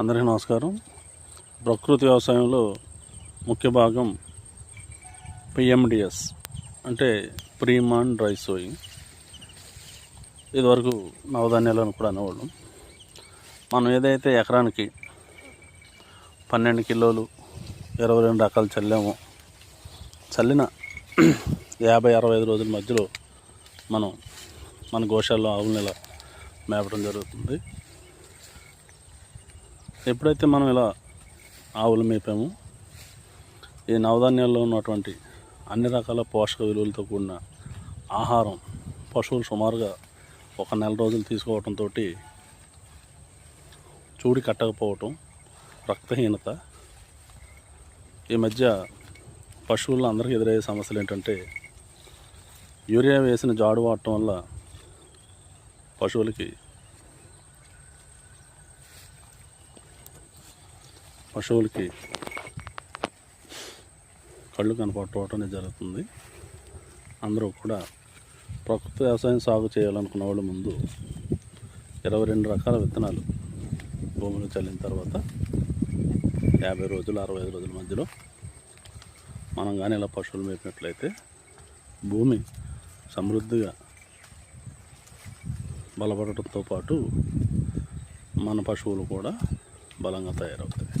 అందరికీ నమస్కారం. ప్రకృతి వ్యవసాయంలో ముఖ్య భాగం పిఎండిఎస్ అంటే ప్రీమాన్ డ్రై సోయింగ్ ఇదివరకు నవధాన్యాలను కూడా అనేవాళ్ళం. మనం ఏదైతే ఎకరానికి పన్నెండు కిలోలు ఇరవై రెండు రకాలు చల్లామో చల్లిన యాభై అరవై ఐదు రోజుల మధ్యలో మనం మన గోశాల్లో ఆవుల నెల మేపడం జరుగుతుంది. ఎప్పుడైతే మనం ఇలా ఆవులు మేపామో ఈ నవధాన్యాల్లో ఉన్నటువంటి అన్ని రకాల పోషక విలువలతో కూడిన ఆహారం పశువులు సుమారుగా ఒక నెల రోజులు తీసుకోవడంతో చూడి కట్టకపోవటం రక్తహీనత ఈ మధ్య పశువుల్లో అందరికీ ఎదురయ్యే సమస్యలు ఏంటంటే యూరియా వేసిన జాడు వాడటం వల్ల పశువులకి పశువులకి కళ్ళు కనపడటం అనేది జరుగుతుంది. అందరూ కూడా ప్రకృతి వ్యవసాయం సాగు చేయాలనుకున్న వాళ్ళు ముందు ఇరవై రెండు రకాల విత్తనాలు భూమిలో చల్లిన తర్వాత యాభై రోజులు అరవై ఐదు రోజుల మధ్యలో మనం కానీ ఇలా పశువులు మేపినట్లయితే భూమి సమృద్ధిగా బలపడటంతో పాటు మన పశువులు కూడా బలంగా తయారవుతుంది